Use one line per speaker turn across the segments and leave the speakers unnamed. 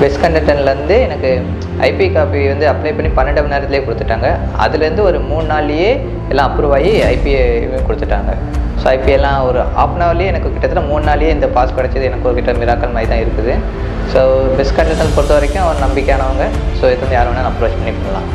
Best கண்டென்ட்லேருந்து எனக்கு IP copy வந்து apply பண்ணி பன்னெண்டு மணி நேரத்துலேயே கொடுத்துட்டாங்க. அதுலேருந்து ஒரு மூணு நாள்லேயே எல்லாம் அப்ரூவ் ஆகி ஐபிஏ கொடுத்துட்டாங்க. ஸோ ஐபிஎல்லாம் ஒரு ஆஃப் அன் ஹவர்லேயே எனக்கு கிட்டத்தட்ட மூணு நாள்லேயே இந்த பாஸ் கிடச்சது. எனக்கு ஒரு கிட்ட மிராக்கல் மாதிரி தான் இருக்குது. ஸோ பெஸ்ட் கண்டென்ட் பொறுத்த வரைக்கும் அவர் நம்பிக்கையானவங்க. ஸோ இது வந்து யார் வேணாலும் அப்ரோச் பண்ணி பண்ணலாம்.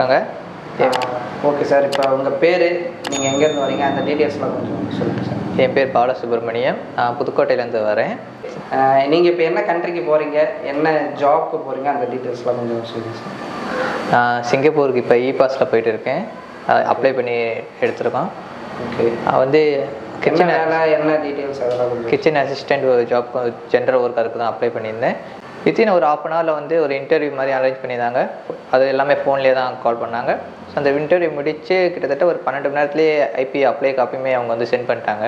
வணக்கங்க
ஓகே சார். இப்போ உங்கள் பேர் நீங்கள் எங்கேருந்து வரீங்க? அந்த டீட்டெயில்ஸ்லாம் கொஞ்சம் சொல்லுங்கள் சார்.
என் பேர் பாலசுப்ரமணியம். நான் புதுக்கோட்டையிலேருந்து வரேன்.
நீங்கள் இப்போ என்ன கண்ட்ரிக்கு போகிறீங்க என்ன ஜாப்க்கு போகிறீங்க அந்த டீட்டெயில்ஸ்லாம் கொஞ்சம் சொல்லுங்கள் சார்.
நான் சிங்கப்பூருக்கு இப்போ இ பாஸில் போயிட்டு இருக்கேன். அப்ளை பண்ணி எடுத்திருக்கோம்.
ஓகே.
வந்து கிச்சன்
என்ன டீட்டெயில்ஸ் அதெல்லாம்
கிச்சன் அசிஸ்டண்ட் ஒரு ஜாப் ஜென்ரல் ஒர்க்கருக்கு தான் அப்ளை பண்ணியிருந்தேன். வித்தின் ஒரு ஆஃப் அன் ஹவரில் வந்து ஒரு இன்டர்வியூ மாதிரி அரேஞ்ச் பண்ணியிருந்தாங்க. அது எல்லாமே ஃபோன்லேயே தான் கால் பண்ணாங்க. ஸோ அந்த இன்டர்வியூ முடித்து கிட்டத்தட்ட ஒரு பன்னெண்டு மணி நேரத்துலேயே ஐபி அப்ளை காப்பியுமே அவங்க வந்து சென்ட் பண்ணிட்டாங்க.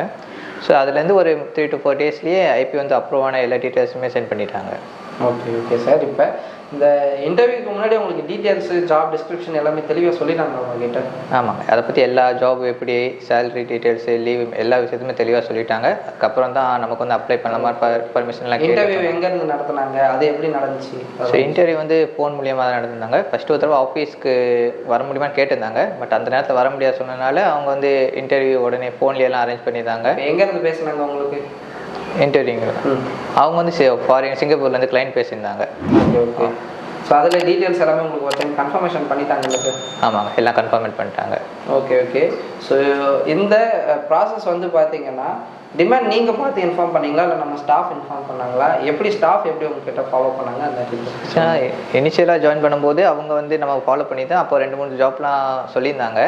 ஸோ அதுலேருந்து ஒரு த்ரீ டு ஃபோர் டேஸ்லேயே ஐபி வந்து அப்ரூவ் ஆன எல்லா டீட்டெயில்ஸுமே சென்ட் பண்ணிட்டாங்க.
ஓகே ஓகே சார் இப்போ இந்த இன்டர்வியூக்கு முன்னாடி உங்களுக்கு டீட்டெயில்ஸ் ஜாப் டிஸ்கிரிப்ஷன் எல்லாமே தெளிவாக சொல்லிட்டாங்க உங்ககிட்ட?
ஆமாங்க. அதை பற்றி எல்லா ஜாப் எப்படி சேலரி டீட்டெயில்ஸு லீவ் எல்லா விஷயத்துமே தெளிவாக சொல்லிட்டாங்க. அதுக்கப்புறம் தான் நமக்கு வந்து அப்ளை பண்ண மாதிரி பர்மிஷன்லாம்
இன்டர்வியூ எங்கேருந்து நடத்துனாங்க? அது எப்படி நடந்துச்சு?
ஸோ இன்டர்வியூ வந்து ஃபோன் மூலியமாக தான் நடந்திருந்தாங்க. ஃபஸ்ட்டு ஒரு தடவை ஆஃபீஸ்க்கு வர முடியுமான்னு கேட்டிருந்தாங்க. பட் அந்த நேரத்தில் வர முடியாது சொன்னனால அவங்க வந்து இன்டர்வியூ உடனே ஃபோன்லேயெல்லாம் அரேஞ்ச் பண்ணியிருந்தாங்க
எங்கேருந்து பேசுனாங்க உங்களுக்கு?
இன்டர்வியூங்க அவங்க வந்து ஃபாரின் சிங்கப்பூர்லேருந்து கிளைண்ட் பேசியிருந்தாங்க.
ஸோ அதில் டீட்டெயில்ஸ் எல்லாமே உங்களுக்கு ஒரு டைம் கன்ஃபர்மேஷன் பண்ணிட்டாங்கல்ல சார்
ஆமாங்க எல்லாம் கன்ஃபார்மேட் பண்ணிட்டாங்க.
ஓகே ஓகே ஸோ இந்த ப்ராசஸ் வந்து பார்த்தீங்கன்னா டிமாண்ட் நீங்கள் பார்த்து இன்ஃபார்ம் பண்ணீங்களா? இல்லை நம்ம ஸ்டாஃப் இன்ஃபார்ம் பண்ணாங்களா? எப்படி ஸ்டாஃப் எப்படி உங்ககிட்ட ஃபாலோ பண்ணாங்க? அந்த.
இனிஷியலாக ஜாயின் பண்ணும்போது அவங்க வந்து நம்ம ஃபாலோ பண்ணி தான் அப்போ ரெண்டு மூணு ஜாப்லாம் சொல்லியிருந்தாங்க.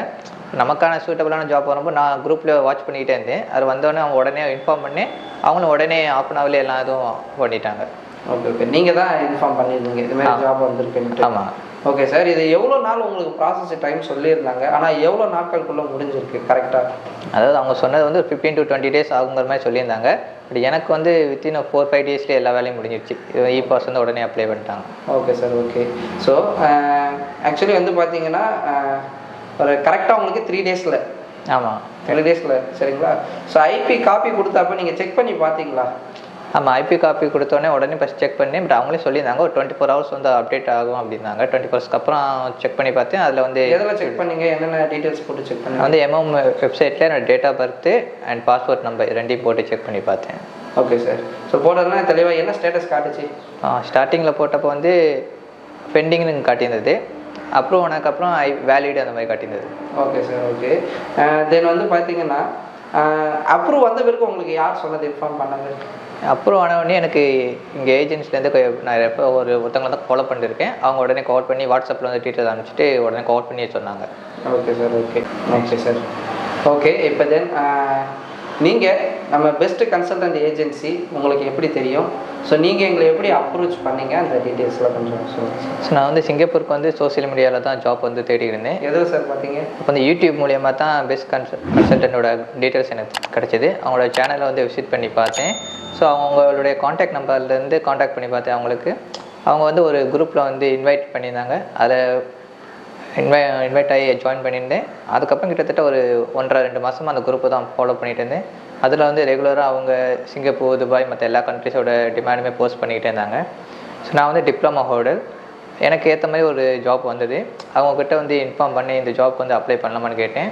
நமக்கான சூட்டபிளான ஜாப் வரும்போது நான் குரூப்பில் வாட்ச் பண்ணிக்கிட்டே இருந்தேன். அது வந்தோடனே அவங்க உடனே இன்ஃபார்ம் பண்ணி அவங்களும் உடனே ஆஃப் அன் ஹவர்லேயே எல்லாம் இதுவும் பண்ணிட்டாங்க.
ஓகே ஓகே நீங்கள் தான் இன்ஃபார்ம் பண்ணியிருந்தீங்க இது மாதிரி ஜாப் வந்திருக்குன்ட்டு
ஆமாம்
ஓகே சார் இது எவ்வளோ நாள் உங்களுக்கு ப்ராசஸ் டைம் சொல்லியிருந்தாங்க? ஆனால் எவ்வளோ நாட்களுக்குள்ளே முடிஞ்சிருக்கு? கரெக்டாக
அதாவது அவங்க சொன்னது வந்து ஃபிஃப்டீன் டு டுவெண்ட்டி டேஸ் ஆகுங்கிற மாதிரி சொல்லியிருந்தாங்க. பட் எனக்கு வந்து வித்தின் ஃபோர் ஃபைவ் டேஸ்லேயே எல்லா வேலையும் முடிஞ்சிருச்சு. இ பாஸ் வந்து உடனே அப்ளை பண்ணிட்டாங்க.
Okay sir okay so actually வந்து பார்த்தீங்கன்னா அஹ், ஒரு கரெக்டாக உங்களுக்கு த்ரீ டேஸில்
ஆமாம்
த்ரீ டேஸில் சரிங்களா? ஸோ ஐபி காப்பி கொடுத்தப்ப நீங்கள் செக் பண்ணி பார்த்தீங்களா?
ஆமாம் ஐபி காப்பி கொடுத்தோடனே உடனே ஃபஸ்ட் செக் பண்ணி பட் அவங்களே சொல்லியிருந்தாங்க ஒரு டுவெண்ட்டி ஃபோர் ஹவர்ஸ் வந்து அப்டேட் ஆகும் அப்படின்னாங்க. டுவெண்ட்டி ஃபோர்ஸ்க்கு அப்புறம் செக் பண்ணி பார்த்தேன் அதில் வந்து
எதில் செக் பண்ணீங்க? என்னென்ன டீட்டெயில்ஸ் போட்டு செக் பண்ணீங்க?
வந்து எம்எம் வெப்சைட்டில் என்னோட date of birth and passport number ரெண்டையும் போட்டு செக் பண்ணி பார்த்தேன்.
ஓகே சார் ஸோ போட்டதுனா தெளிவாக என்ன ஸ்டேட்டஸ் காட்டுச்சு?
ஸ்டார்டிங்கில் போட்டப்போ வந்து பெண்டிங்னு காட்டியிருந்தது. அப்ரூவ் ஆனதுக்கப்புறம் ஐ வேலிட் அந்த மாதிரி காட்டியிருந்தது.
ஓகே சார் ஓகே தென் வந்து பார்த்தீங்கன்னா அப்ரூவ் வந்த பிறகு உங்களுக்கு யார் சொன்னது இன்ஃபார்ம் பண்ணது?
அப்ரூவ் ஆன உடனே எனக்கு இங்கே ஏஜென்சிலேருந்து நான் எப்போ ஒரு ஒருத்தவங்களை தான் ஃபாலோ பண்ணியிருக்கேன் அவங்க உடனே கால் பண்ணி வாட்ஸ்அப்பில் வந்து டீட்டெயில் அனுப்பிச்சிட்டு உடனே கால் பண்ணி சொன்னாங்க.
Okay sir okay okay sir okay இப்போ தென் நீங்கள் நம்ம பெஸ்ட் கன்சல்டன்ட் ஏஜென்சி உங்களுக்கு எப்படி தெரியும்? ஸோ நீங்கள் எங்களை எப்படி அப்ரோச் பண்ணீங்க? அந்த டீட்டெயில்ஸ்லாம் கொஞ்சம்
ஸோ நான் வந்து சிங்கப்பூருக்கு வந்து சோஷியல் மீடியாவில் தான் ஜாப் வந்து தேடிட்டு இருந்தேன்
எதில் சார் பார்த்தீங்க?
இப்போ வந்து யூடியூப் மூலியமாக தான் பெஸ்ட் கன்சல் கன்சல்டன்டோட டீட்டெயில்ஸ் எனக்கு கிடச்சிது. அவங்களோட சேனலை வந்து விசிட் பண்ணி பார்த்தேன். ஸோ அவங்களுடைய காண்டாக்ட் நம்பர்லேருந்து காண்டாக்ட் பண்ணி பார்த்தேன் அவங்களுக்கு. அவங்க வந்து ஒரு குரூப்பில் வந்து இன்வைட் பண்ணியிருந்தாங்க. அதில் இன்வை இன்வைட் uh, ஆகி ஜாயின் பண்ணியிருந்தேன். அதுக்கப்புறம் கிட்டத்தட்ட ஒரு ஒன்றரை ரெண்டு மாதமாக அந்த குரூப்பை தான் ஃபாலோ பண்ணிகிட்டு இருந்தேன். அதில் வந்து ரெகுலராக அவங்க சிங்கப்பூர் துபாய் மற்ற எல்லா கண்ட்ரிஸோட டிமாண்டுமே போஸ்ட் பண்ணிக்கிட்டே இருந்தாங்க. ஸோ நான் வந்து டிப்ளமா ஹோல்டர் எனக்கு ஏற்ற மாதிரி ஒரு ஜாப் வந்தது. அவங்கக்கிட்ட வந்து இன்ஃபார்ம் பண்ணி இந்த ஜாப் வந்து அப்ளை பண்ணலாமான்னு கேட்டேன்.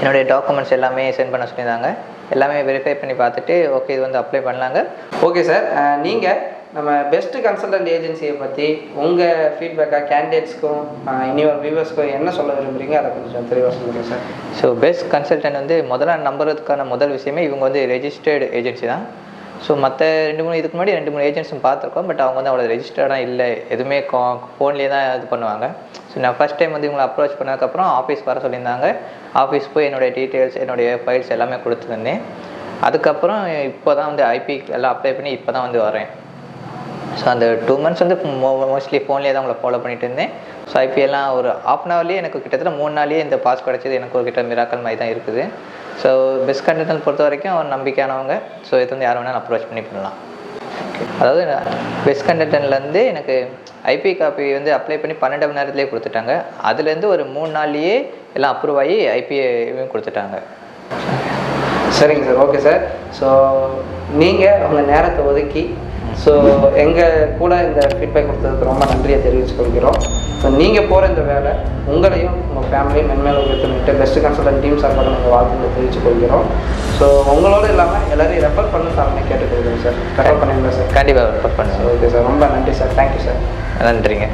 என்னுடைய டாக்குமெண்ட்ஸ் எல்லாமே சென்ட் பண்ண சொல்லியிருந்தாங்க. எல்லாமே வெரிஃபை பண்ணி பார்த்துட்டு ஓகே இது வந்து அப்ளை பண்ணலாங்க.
ஓகே சார் நீங்கள் நம்ம பெஸ்ட் கன்சல்டன்ட் ஏஜென்சியை பற்றி உங்கள் ஃபீட்பேக்காக கேண்டிடேட்ஸ்க்கும் இனி வியூவர்ஸ்க்கும் என்ன சொல்ல விரும்புகிறீங்க அதை கொஞ்சம் தெளிவாக சொல்லுங்கள் சார்
ஸோ பெஸ்ட் கன்சல்டன்ட் வந்து முதல்ல நம்புறதுக்கான முதல் விஷயமே இவங்க வந்து ரெஜிஸ்டர்டு ஏஜென்சி தான். ஸோ மற்ற ரெண்டு மூணு இதுக்கு முன்னாடி ரெண்டு மூணு ஏஜென்ட்ஸும் பார்த்துருக்கோம் பட் அவங்க வந்து அவ்வளோ ரெஜிஸ்டர்டாக இல்லை. எதுவுமே ஃபோன்லேயே தான் இது பண்ணுவாங்க. ஸோ நான் ஃபஸ்ட் டைம் வந்து இவங்களை அப்ரோச் பண்ணதுக்கப்புறம் ஆஃபீஸ் வர சொல்லியிருந்தாங்க. ஆஃபீஸ் போய் என்னுடைய டீட்டெயில்ஸ் என்னுடைய ஃபைல்ஸ் எல்லாமே கொடுத்துருந்தேன் அதுக்கப்புறம் இப்போ தான் வந்து ஐபி எல்லாம் அப்ளை பண்ணி இப்போ தான் வந்து வரேன். ஸோ அந்த டூ மந்த்ஸ் வந்து மோஸ்ட்லி ஃபோன்லேயே தான் உங்களை ஃபாலோ பண்ணிட்டு இருந்தேன் ஸோ ஐபிஎல்லாம் ஒரு ஆஃப் அன் ஹவர்லேயே எனக்கு கிட்டத்தட்ட மூணு நாள்லேயே இந்த பாஸ் கிடச்சிது. எனக்கு ஒரு கிட்ட மிராக்கல் மாதிரி தான் இருக்குது. ஸோ பெஸ்ட் கண்டென்ட் பொறுத்த வரைக்கும் அவர் நம்பிக்கையானவங்க. ஸோ இது வந்து யார் வேணாலும் அப்ரோச் பண்ணி பண்ணலாம். அதாவது பெஸ்ட் கண்டென்ட்லேருந்து எனக்கு ஐபி காப்பி வந்து அப்ளை பண்ணி பன்னெண்டு மணி நேரத்துலேயே கொடுத்துட்டாங்க. அதுலேருந்து ஒரு மூணு நாள்லேயே எல்லாம் அப்ரூவ் ஆகி ஐபிஏவும் கொடுத்துட்டாங்க.
சரிங்க சார் ஓகே சார். ஸோ நீங்கள் உங்கள் நேரத்தை ஒதுக்கி ஸோ எங்கள் கூட இந்த ஃபீட்பேக் கொடுத்ததுக்கு ரொம்ப நன்றியை தெரிவித்துக் கொள்கிறோம் ஸோ நீங்கள் போகிற இந்த வேலை உங்களையும் உங்கள் ஃபேமிலியும் மென்மேலும் உயர்த்திட்டு பெஸ்ட் கன்சல்டன்ட் டீம் சார்பாக நாங்கள் வாழ்த்துக்களை தெரிவித்துக் கொள்கிறோம் ஸோ உங்களோட இல்லாமல் எல்லாரையும் ரெஃபர் பண்ண சார்னு கேட்டுக்கொள்கிறோம் சார். ரெஃபர் பண்ணுங்களா சார்.
கண்டிப்பாக ரெஃபர் பண்ணுவேன்
ஓகே சார். ரொம்ப நன்றி சார். Thank you sir.
நன்றிங்க.